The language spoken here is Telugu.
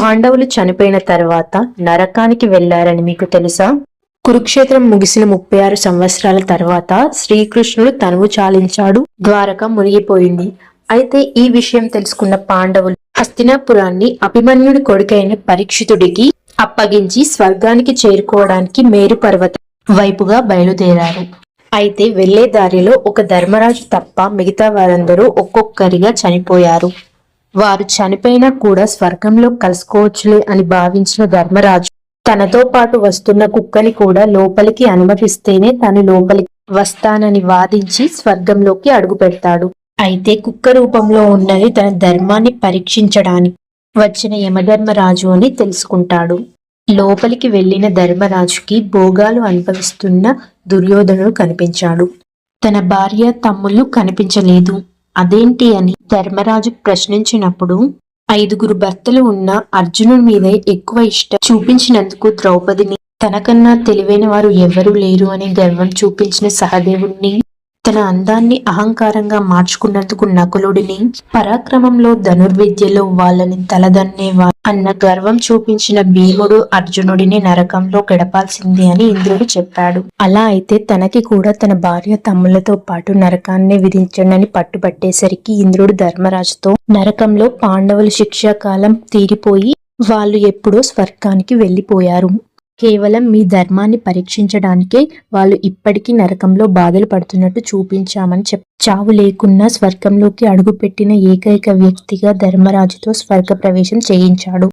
పాండవులు చనిపోయిన తర్వాత నరకానికి వెళ్ళారని మీకు తెలుసా? కురుక్షేత్రం ముగిసిన ముప్పై ఆరు సంవత్సరాల తర్వాత శ్రీకృష్ణుడు తనువు చాలించాడు ద్వారక మునిగిపోయింది. అయితే ఈ విషయం తెలుసుకున్న పాండవులు హస్తినాపురాన్ని అభిమన్యుడి కొడుకైన పరీక్షితుడికి అప్పగించి స్వర్గానికి చేరుకోవడానికి మేరు పర్వతం వైపుగా బయలుదేరారు. అయితే వెళ్ళే దారిలో ఒక ధర్మరాజు తప్ప మిగతా వారందరూ ఒక్కొక్కరిగా చనిపోయారు. వారు చనిపోయినా కూడా స్వర్గంలో కలుసుకోవచ్చులే అని భావించిన ధర్మరాజు తనతో పాటు వస్తున్న కుక్కని కూడా లోపలికి అనుమతిస్తేనే తను లోపలికి వస్తానని వాదించి స్వర్గంలోకి అడుగు పెడతాడు అయితే కుక్క రూపంలో ఉన్నది తన ధర్మాన్ని పరీక్షించడానికి వచ్చిన యమధర్మరాజు అని తెలుసుకుంటాడు. లోపలికి వెళ్ళిన ధర్మరాజుకి భోగాలు అనుభవిస్తున్న దుర్యోధనుడు కనిపించాడు. తన భార్య తమ్ముళ్ళు కనిపించలేదు. అదేంటి అని ధర్మరాజు ప్రశ్నించినప్పుడు ఐదుగురు భర్తలు ఉన్న అర్జునుడి మీదే ఎక్కువ ఇష్టం చూపించినందుకు ద్రౌపదిని తనకన్నా తెలివైన వారు ఎవరూ లేరు అని గర్వం చూపించిన సహదేవుణ్ణి తన అందాన్ని అహంకారంగా మార్చుకున్నందుకు నకులుడిని పరాక్రమంలో ధనుర్విద్యలో వాళ్ళని తలదన్నేవా అన్న గర్వం చూపించిన భీముడు అర్జునుడిని నరకంలో గడపాల్సిందే అని ఇంద్రుడు చెప్పాడు. అలా అయితే తనకి కూడా తన భార్య తమ్ములతో పాటు నరకాన్ని విధించండి పట్టుబట్టేసరికి ఇంద్రుడు ధర్మరాజుతో నరకంలో పాండవుల శిక్షాకాలం తీరిపోయి వాళ్ళు ఎప్పుడో స్వర్గానికి వెళ్ళిపోయారు. కేవలం మీ ధర్మాన్ని పరీక్షించడానికే వాళ్ళు ఇప్పటికీ నరకంలో బాధలు పడుతున్నట్టు చూపించామని చెప్ చావు లేకున్నా స్వర్గంలోకి అడుగుపెట్టిన ఏకైక వ్యక్తిగా ధర్మరాజుతో స్వర్గ ప్రవేశం చేయించాడు.